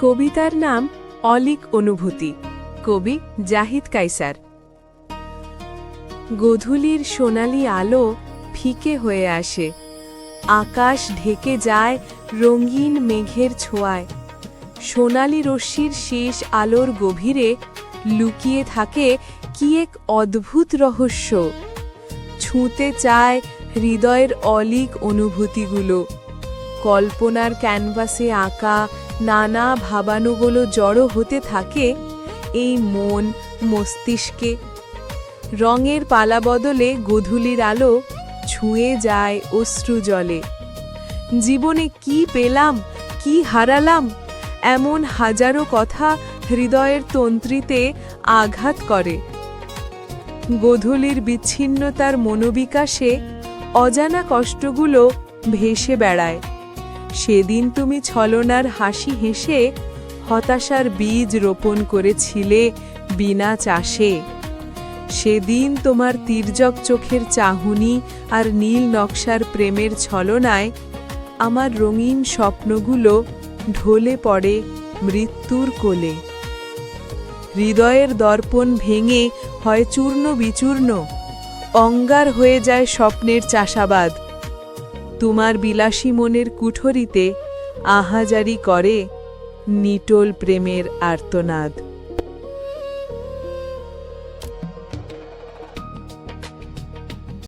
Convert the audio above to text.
কবিতার নাম অলিক অনুভূতি। কবি জাহিদ কাইসার গধূলির সোনালি আলো ফিকে হয়ে আসে। আকাশ ঢেকে যায় রঙিন মেঘের ছোঁয়ায়। সোনালি রশ্মির শেষ আলোর গভীরে লুকিয়ে থাকে কি এক অদ্ভুত রহস্য। ছুঁতে চায় হৃদয়ের অলিক অনুভূতিগুলো। কল্পনার ক্যানভাসে আঁকা নানা ভাবানুগুলো জড়ো হতে থাকে এই মন, মস্তিষ্কে। রঙের পালা বদলে গধূলির আলো ছুঁয়ে যায় অশ্রু জলে। জীবনে কি পেলাম, কি হারালাম, এমন হাজারো কথা হৃদয়ের তন্ত্রীতে আঘাত করে। গধূলির বিচ্ছিন্নতার মনোবিকাশে অজানা কষ্টগুলো ভেসে বেড়ায়। সেদিন তুমি ছলনার হাসি হেসে হতাশার বীজ রোপণ করেছিলে বিনা চাষে। সেদিন তোমার তির্যক চোখের চাহুনি আর নীল নকশার প্রেমের ছলনায় আমার রঙিন স্বপ্নগুলো ঢলে পড়ে মৃত্যুর কোলে। হৃদয়ের দর্পণ ভেঙে হয় চূর্ণ বিচূর্ণ, অঙ্গার হয়ে যায় স্বপ্নের চাষাবাদ। তোমার বিলাসী মনের কুঠরিতে আহাজারি করে নিটোল প্রেমের আর্তনাদ।